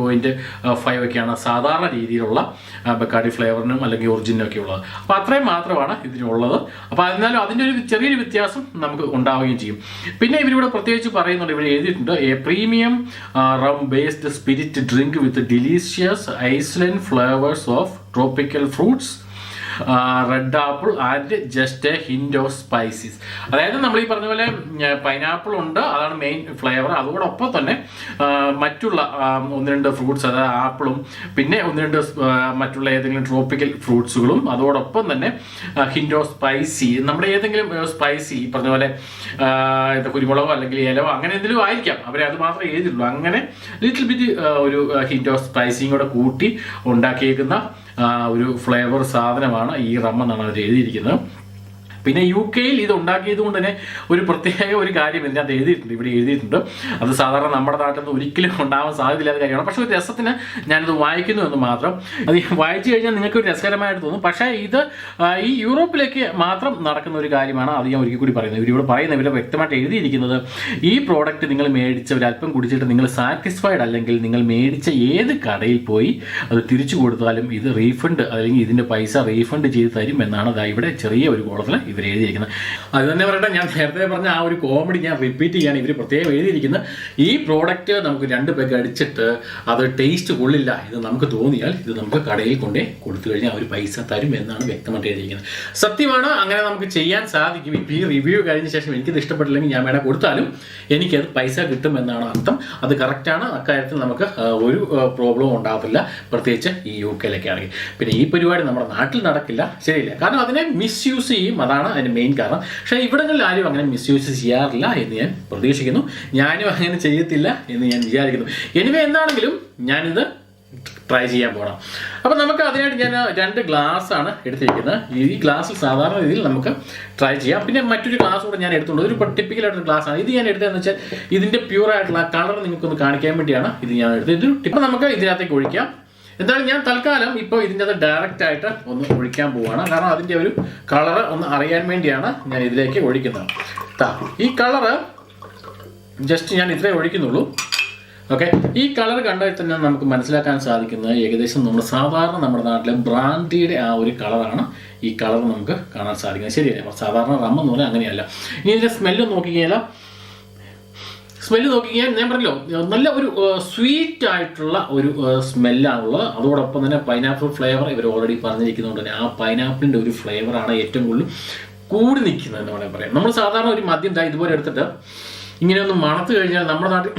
Point five ഒക്കെയാണ് സാധാരണ രീതിയിലുള്ള ബക്കാടി ഫ്ലേവറിനും അല്ലെങ്കിൽ ഒറിജിനും ഒക്കെ ഉള്ളത് അപ്പോൾ അത്രയും മാത്രമാണ് ഇതിനുള്ളത്. അപ്പോൾ എന്നാലും അതിന്റെ ഒരു ചെറിയൊരു വ്യത്യാസം നമുക്ക് ഉണ്ടാവുകയും ചെയ്യും. പിന്നെ ഇവരിവിടെ പ്രത്യേകിച്ച് പറയുന്നുണ്ട് ഇവിടെ എഴുതിയിട്ടുണ്ട് a premium rum based spirit drink with delicious island flavours of tropical fruits red apple and just a hint of spices അതായത് നമ്മൾ ഈ പറഞ്ഞ പോലെ പൈനാപ്പിൾ ഉണ്ട് അതാണ് മെയിൻ ഫ്ലേവർ അതോടൊപ്പം തന്നെ മറ്റുള്ള ഒന്ന് രണ്ട് ഫ്രൂട്ട്സ് അതായത് ആപ്പിളും പിന്നെ ഒന്ന് രണ്ട് മറ്റുള്ള ഏതെങ്കിലും ട്രോപ്പിക്കൽ ഫ്രൂട്ട്സുകളും അതോടൊപ്പം തന്നെ ഹിൻഡ് സ്പൈസി നമ്മുടെ ഏതെങ്കിലും സ്പൈസി ഈ പറഞ്ഞ പോലെ കുരുമുളകോ അല്ലെങ്കിൽ ഇലവോ അങ്ങനെ എന്തെങ്കിലും ആയിരിക്കാം. അവരെ അത് മാത്രമേ എഴുതിയുള്ളൂ അങ്ങനെ ലിറ്റിൽ ബിറ്റ് ഒരു ഹിൻഡ് സ്പൈസിയും കൂടെ കൂട്ടി ഉണ്ടാക്കിയേക്കുന്ന ഒരു ഫ്ലേവർ സാധനമാണ് ഈ റം എന്നാണ് അവർ എഴുതിയിരിക്കുന്നത്. പിന്നെ യു കെയിൽ ഇത് ഉണ്ടാക്കിയത് കൊണ്ട് തന്നെ ഒരു പ്രത്യേക ഒരു കാര്യം ഇതിനകത്ത് എഴുതിയിട്ടുണ്ട്. ഇവിടെ എഴുതിയിട്ടുണ്ട്. അത് സാധാരണ നമ്മുടെ നാട്ടിൽ നിന്ന് ഒരിക്കലും ഉണ്ടാവാൻ സാധ്യതയില്ലാത്ത കാര്യമാണ്. പക്ഷെ ഒരു രസത്തിന് ഞാനിത് വായിക്കുന്നു എന്ന് മാത്രം. അത് വായിച്ചു കഴിഞ്ഞാൽ നിങ്ങൾക്ക് ഒരു രസകരമായിട്ട് തോന്നും. പക്ഷേ ഇത് ഈ യൂറോപ്പിലേക്ക് മാത്രം നടക്കുന്ന ഒരു കാര്യമാണ്. അത് ഞാൻ ഒരിക്കൽ കൂടി പറയുന്നത് ഇവരിവിടെ പറയുന്നത് ഇവരെ വ്യക്തമായിട്ട് എഴുതിയിരിക്കുന്നത് ഈ പ്രോഡക്റ്റ് നിങ്ങൾ മേടിച്ച ഒരു അല്പം കുടിച്ചിട്ട് നിങ്ങൾ സാറ്റിസ്ഫൈഡ് അല്ലെങ്കിൽ നിങ്ങൾ മേടിച്ച ഏത് കടയിൽ പോയി അത് തിരിച്ചു കൊടുത്താലും ഇത് റീഫണ്ട് അല്ലെങ്കിൽ ഇതിന്റെ പൈസ റീഫണ്ട് ചെയ്ത് തരും എന്നാണ് ഇവിടെ ചെറിയ ഒരു കോളത്തിൽ ഇവർ എഴുതിയിരിക്കുന്നത്. അത് തന്നെ പറയട്ടെ ഞാൻ നേരത്തെ പറഞ്ഞ ആ ഒരു കോമഡി ഞാൻ റിപ്പീറ്റ് ചെയ്യാണ് ഇവർ പ്രത്യേകം എഴുതിയിരിക്കുന്നത്. ഈ പ്രോഡക്റ്റ് നമുക്ക് രണ്ട് പേക്ക് അടിച്ചിട്ട് അത് ടേസ്റ്റ് കൊള്ളില്ല. ഇത് നമുക്ക് തോന്നിയാൽ ഇത് നമുക്ക് കടയിൽ കൊണ്ടേ കൊടുത്തു കഴിഞ്ഞാൽ അവർ പൈസ തരും എന്നാണ് വ്യക്തമായിട്ട് എഴുതിയിരിക്കുന്നത്. സത്യമാണ് അങ്ങനെ നമുക്ക് ചെയ്യാൻ സാധിക്കും. ഇപ്പോൾ ഈ റിവ്യൂ കഴിഞ്ഞ ശേഷം എനിക്കിത് ഇഷ്ടപ്പെട്ടില്ലെങ്കിൽ ഞാൻ വേണേൽ കൊടുത്താലും എനിക്കത് പൈസ കിട്ടും എന്നാണ് അർത്ഥം. അത് കറക്റ്റാണ് അക്കാര്യത്തിൽ നമുക്ക് ഒരു പ്രോബ്ലം ഉണ്ടാകത്തില്ല പ്രത്യേകിച്ച് ഈ യു കെയിലൊക്കെ ആണെങ്കിൽ. പിന്നെ ഈ പരിപാടി നമ്മുടെ നാട്ടിൽ നടക്കില്ല. ശരിയില്ല? കാരണം അതിനെ മിസ്യൂസ് ചെയ്യും. അതാണ് അതിന് മെയിൻ കാരണം. പക്ഷേ ഇവിടങ്ങളിൽ ആരും അങ്ങനെ മിസ്യൂസ് ചെയ്യാറില്ല എന്ന് ഞാൻ പ്രതീക്ഷിക്കുന്നു. ഞാനും അങ്ങനെ ചെയ്യത്തില്ല എന്ന് ഞാൻ വിചാരിക്കുന്നു. എനിവേ എന്താണെങ്കിലും ഞാനിത് ട്രൈ ചെയ്യാൻ പോകണം അപ്പോൾ നമുക്ക് അതിനായിട്ട് ഞാൻ രണ്ട് ഗ്ലാസ് ആണ് എടുത്തിരിക്കുന്നത്. ഈ ഗ്ലാസ് സാധാരണ രീതിയിൽ നമുക്ക് ട്രൈ ചെയ്യാം. പിന്നെ മറ്റൊരു ഗ്ലാസ് കൂടെ ഞാൻ എടുത്തുകൊണ്ട് ഒരു ടിപ്പിക്കൽ ആയിട്ടൊരു ഗ്ലാസ് ആണ്. ഇത് ഞാൻ എടുത്തതെന്ന് വെച്ചാൽ ഇതിന്റെ പ്യൂർ ആയിട്ടുള്ള കളർ നിങ്ങൾക്കൊന്ന് കാണിക്കാൻ വേണ്ടിയാണ് ഇത് ഞാൻ എടുത്തത്. ഇത് ടിപ്പ് നമുക്ക് ഇതിനകത്തേക്ക് ഒഴിക്കാം. എന്തായാലും ഞാൻ തൽക്കാലം ഇപ്പോൾ ഇതിന്റെ അത് ഡയറക്റ്റ് ആയിട്ട് ഒന്ന് ഒഴിക്കാൻ പോവുകയാണ് കാരണം അതിന്റെ ഒരു കളർ ഒന്ന് അറിയാൻ വേണ്ടിയാണ് ഞാൻ ഇതിലേക്ക് ഒഴിക്കുന്നത്. താ ഈ കളറ് ജസ്റ്റ് ഞാൻ ഇത്രേ ഒഴിക്കുന്നുള്ളൂ. ഓക്കെ ഈ കളർ കണ്ടാൽ തന്നെ നമുക്ക് മനസ്സിലാക്കാൻ സാധിക്കുന്നത് ഏകദേശം നമ്മുടെ സാധാരണ നമ്മുടെ നാട്ടിലെ ബ്രാൻഡിയുടെ ആ ഒരു കളറാണ് ഈ കളർ നമുക്ക് കാണാൻ സാധിക്കുന്നത്. ശരിയല്ലേ? സാധാരണ റം എന്ന് പറഞ്ഞാൽ അങ്ങനെയല്ല. ഇനി ഇതിന്റെ സ്മെല്ല് നോക്കിക്കഴിഞ്ഞാൽ സ്മെല്ല് നോക്കി ഞാൻ പറഞ്ഞല്ലോ നല്ല ഒരു സ്വീറ്റ് ആയിട്ടുള്ള ഒരു സ്മെല്ലാണുള്ളത്. അതോടൊപ്പം തന്നെ പൈനാപ്പിൾ ഫ്ലേവർ ഇവർ ഓൾറെഡി പറഞ്ഞിരിക്കുന്നതുകൊണ്ട് തന്നെ. ആ പൈനാപ്പിളിന്റെ ഒരു ഫ്ലേവറാണ് ഏറ്റവും കൂടുതൽ കൂടി നിൽക്കുന്നത് എന്ന് വേണമെങ്കിൽ പറയാം. നമ്മൾ സാധാരണ ഒരു മദ്യം ഇതുപോലെ എടുത്തിട്ട് ഇങ്ങനെ ഒന്ന് മണത്ത് കഴിഞ്ഞാൽ നമ്മുടെ നാട്ടിൽ